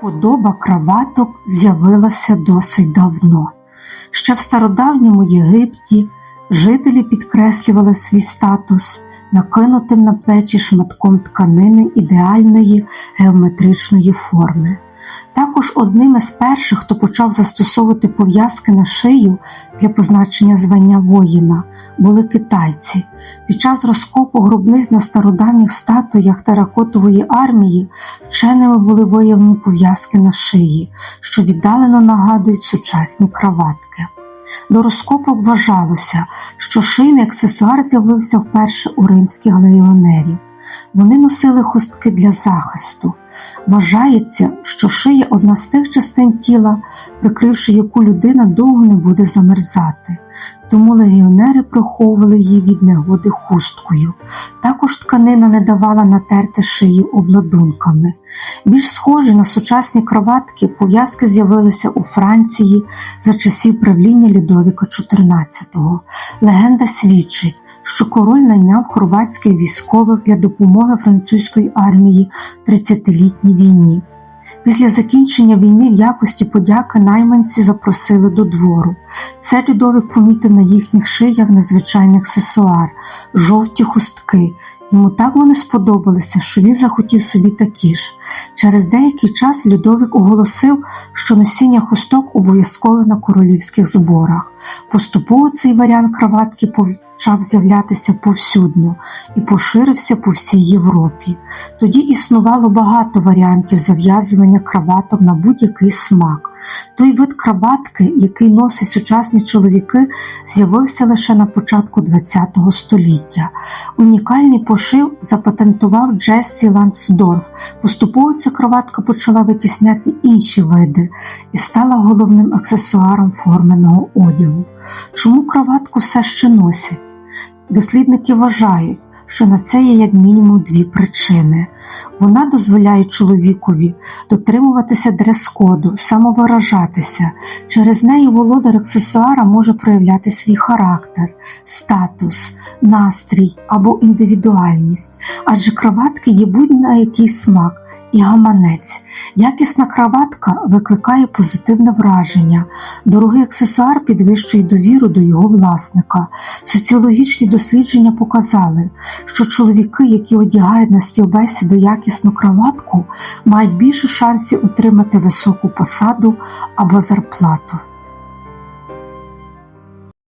Подоба краваток з'явилася досить давно. Ще в стародавньому Єгипті жителі підкреслювали свій статус накинутим на плечі шматком тканини ідеальної геометричної форми. Також одним із перших, хто почав застосовувати пов'язки на шию для позначення звання воїна, були китайці. Під час розкопу гробниць на стародавніх статуях теракотової армії вченими були виявлені пов'язки на шиї, що віддалено нагадують сучасні краватки. До розкопок вважалося, що шийний аксесуар з'явився вперше у римських легіонерів. Вони носили хустки для захисту. Вважається, що шия одна з тих частин тіла, прикривши яку людина довго не буде замерзати. Тому легіонери приховували її від негоди хусткою. Також тканина не давала натерти шиї обладунками. Більш схожі на сучасні кроватки пов'язки з'явилися у Франції за часів правління Людовіка XIV. Легенда свідчить, що король найняв хорватських військових для допомоги французької армії в 30-літній війні. Після закінчення війни в якості подяки найманці запросили до двору. Це Людовик помітив на їхніх шиях незвичайний аксесуар – жовті хустки. Йому так вони сподобалися, що він захотів собі такі ж. Через деякий час Людовик оголосив, що носіння хусток обов'язкове на королівських зборах. Поступово цей варіант краватки почав з'являтися повсюдно і поширився по всій Європі. Тоді існувало багато варіантів зав'язування краваток на будь-який смак. Той вид краватки, який носять сучасні чоловіки, з'явився лише на початку ХХ століття. Унікальний пошив запатентував Джессі Лансдорф. Поступово ця кроватка почала витісняти інші види і стала головним аксесуаром форменого одягу. Чому кроватку все ще носять? Дослідники вважають, що на це є як мінімум дві причини. Вона дозволяє чоловікові дотримуватися дрес-коду, самовиражатися. Через неї володар аксесуара може проявляти свій характер, статус, настрій або індивідуальність, адже кроватки є будь-на який смак. І гаманець. Якісна краватка викликає позитивне враження. Дорогий аксесуар підвищує довіру до його власника. Соціологічні дослідження показали, що чоловіки, які одягають на співбесіду якісну краватку, мають більше шансів отримати високу посаду або зарплату.